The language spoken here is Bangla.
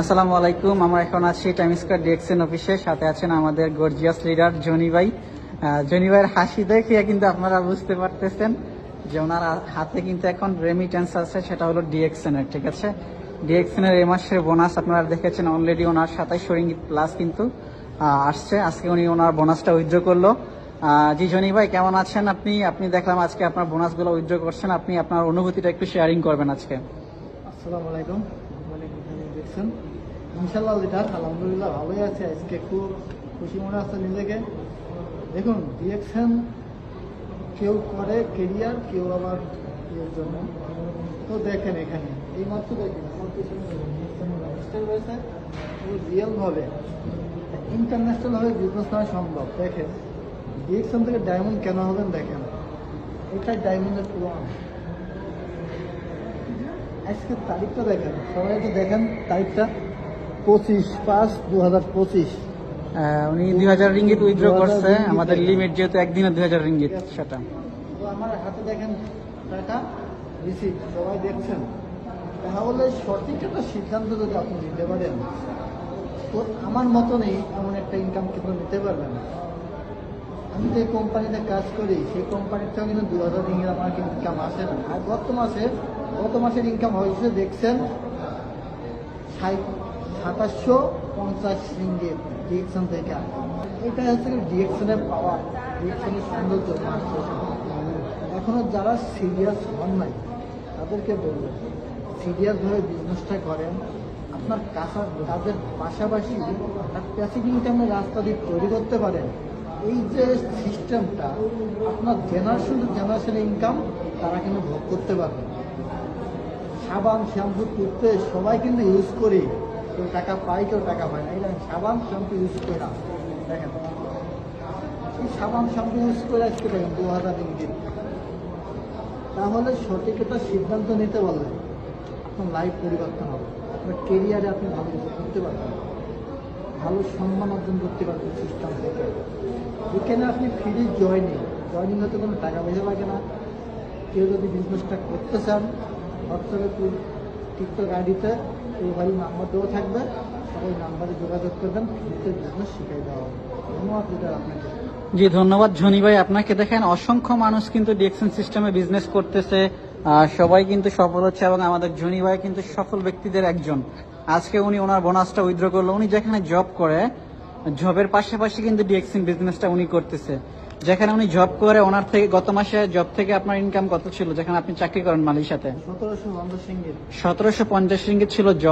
আসসালামু আলাইকুম। আমরা এখন আছি টাইম স্কোয়ার ডিএক্সএন অফিসে। সাথে আছেন আমাদের গর্জিয়াস লিডার জনি ভাই। জনি ভাইয়ের হাসি দেখে কিন্তু আপনারা বুঝতে পারতেছেন যে ওনার হাতে কিন্তু এখন রেমিটেন্স আছে, সেটা হলো ডিএক্সএন এর ঠিক আছে? ডিএক্সএন এর এই মাসের বোনাস আপনারা দেখেছেন অলরেডি ওনার সাতাইশ রিঙ্গিত প্লাস কিন্তু আসছে। আজকে উনি ওনার বোনাসটা উইথড্র করল। জি জনি ভাই, কেমন আছেন আপনি? আপনি দেখলাম আজকে আপনার বোনাসগুলো উইথড্র করছেন। আপনি আপনার অনুভূতিটা একটু শেয়ারিং করবেন আজকে। আসসালামু আলাইকুম। দেখছেন? ইনশাল্লাহ লিটার আলহামদুলিল্লাহ ভালোই আছে। আজকে খুব খুশি মনে আছে নিজেকে। দেখুন ডিএকশন কেউ করে কেরিয়ার কেউ আবার ইয়ের জন্য। তো দেখেন এখানে, এই মাত্র দেখেন, আমার রয়েছে রিয়েলভাবে ইন্টারন্যাশনালভাবে বিজনেস করা সম্ভব। দেখেন ডিএকশন থেকে ডায়মন্ড কেন হবেন দেখেন। এটা ডায়মন্ডের প্রমাণ। আজকে তারিখটা দেখেন। সবাই একটু দেখেন তারিখটা। পঁচিশ পাঁচ দু হাজার পঁচিশ উনি দুই হাজার রিঙ্গিত উইথড্র করছে। আমাদের লিমিট যেহেতু একদিনে দুই হাজার রিঙ্গিত সেটা। তো আমার হাতে দেখেন টাকা রিসিপ্ট সবাই দেখছেন। তাহলে সঠিক একটা সিদ্ধান্ত যদি আপনি নিতে পারেন তো আমার মতনই এমন একটা ইনকাম কিন্তু নিতে পারবেন। আমি যে কোম্পানিতে কাজ করি, সেই কোম্পানিটাও কিন্তু দু হাজার রিঙ্গিত আমার ইনকাম আসে না। আর গত মাসে, গত মাসের ইনকাম হয়েছে, দেখছেন সাতাশশো পঞ্চাশ রিঙ্গিত ডিএকশন থেকে। এটা হচ্ছে ডিএকশনের পাওয়ার ডিএকশনের সৌন্দর্য মাত্র। এখনও যারা সিরিয়াস হন নাই, তাদেরকে বলব সিরিয়াসভাবে বিজনেসটা করেন। আপনার কাঁচা কাজের পাশাপাশি আপনার প্যাসিভ ইনকামের রাস্তা দিয়ে তৈরি করতে পারেন। এই যে সিস্টেমটা, আপনার জেনারেশন টু জেনারেশন ইনকাম তারা কিন্তু ভোগ করতে পারবে সাবান, শ্যাম্পু করতে সবাই কিন্তু ইউজ করি কেউ টাকা পায়, কেউ টাকা পায় না। এই সাবান, শ্যাম্পু ইউজ করে না দেখেন সাবান, শ্যাম্পু ইউজ করে আজকে দেখেন, দু হাজার ইঙ্গিত তাহলে সঠিক একটা সিদ্ধান্ত নিতে পারলে আপনার লাইফ পরিবর্তন হবে। আপনার কেরিয়ারে আপনি ভালো করতে পারবেন। ভালো সম্মান অর্জন করতে পারবেন সিস্টেম থেকে। এখানে আপনি ফ্রি জয়নিং জয়নিং হতে কোনো টাকা পয়সা লাগে না। কেউ যদি বিজনেসটা করতে চান হোয়াটসঅ্যাপে টিকটক আইডিতে ভাই নাম্বার দেওয়া থাকবে। সবাই নাম্বারে যোগাযোগ করবেন ফ্রিতে বিজনেস শিখাই দেওয়া হবে ধন্যবাদ লিডার আপনাকে। জি, ধন্যবাদ ধনী ভাই। আপনাকে দেখেন, অসংখ্য মানুষ কিন্তু ডিএকশন সিস্টেমে বিজনেস করতেছে। সবাই কিন্তু সফল হচ্ছে এবং আমাদের ধনী ভাই কিন্তু সফল ব্যক্তিদের একজন। আজকে উনি ওনার বোনাসটা উইথড্র করল। উনি যেখানে জব করে জবের পাশাপাশি কিন্তু ডিএক্সিন বিজনেসটা উনি করতেছে। যেখানে উনি জব করে ওনার থেকে গত মাসে জব থেকে আপনার ইনকাম কত ছিল? যেখানে আপনি চাকরি করেন মালির সাথে। সতেরোশো সতেরোশো পঞ্চাশ রিঙ্গিত ছিল জব